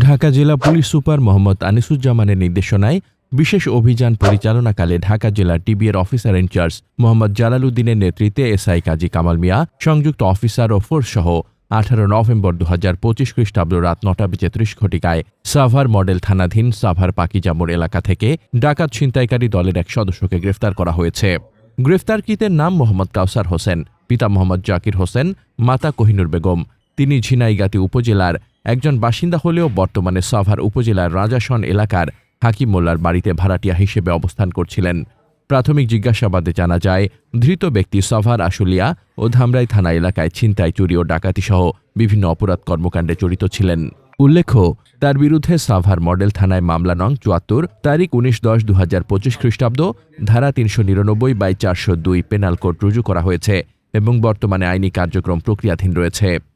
ঢাকা জেলা police super Mohammad আনিসুজ্জামানের নির্দেশনায় বিশেষ অভিযান পরিচালনাকালে ঢাকা জেলা টিবিএর অফিসার ইনচার্জ মোহাম্মদ জালালউদ্দিনের নেতৃত্বে এসআই কাজী কামাল মিয়া, সংযুক্ত অফিসার ও ফোর্স সহ আঠারো নভেম্বর দু হাজার পঁচিশ খ্রিস্টাব্দ রাত নটা বেজে ত্রিশ ঘটিকায় সাভার মডেল থানাধীন সাভার পাকিজামুর এলাকা থেকে ডাকাত ছিনতাইকারী দলের এক সদস্যকে গ্রেফতার করা হয়েছে। গ্রেফতারকৃতের নাম মোহাম্মদ কাউসার হোসেন, পিতা মোহাম্মদ জাকির হোসেন, মাতা কোহিনুর বেগম। তিনি ঝিনাইগাতি উপজেলার একজন বাসিন্দা হলেও বর্তমানে সাভার উপজেলার রাজাসন এলাকার হাকিম মোল্লার বাড়িতে ভাড়াটিয়া হিসেবে অবস্থান করছিলেন। প্রাথমিক জিজ্ঞাসাবাদে জানা যায়, ধৃত ব্যক্তি সাভার, আশুলিয়া ও ধামরাই থানা এলাকায় ছিনতাই, চুরি ও ডাকাতি সহ বিভিন্ন অপরাধ কর্মকাণ্ডে জড়িত ছিলেন। উল্লেখ্য, তার বিরুদ্ধে সাভার মডেল থানায় মামলা নং চুয়াত্তর, তারিখ উনিশ দশ দু হাজার পঁচিশ খ্রিস্টাব্দ, ধারা তিনশো নিরানব্বই বাই চারশো দুই পেনাল কোড রুজু করা হয়েছে এবং বর্তমানে আইনি কার্যক্রম প্রক্রিয়াধীন রয়েছে।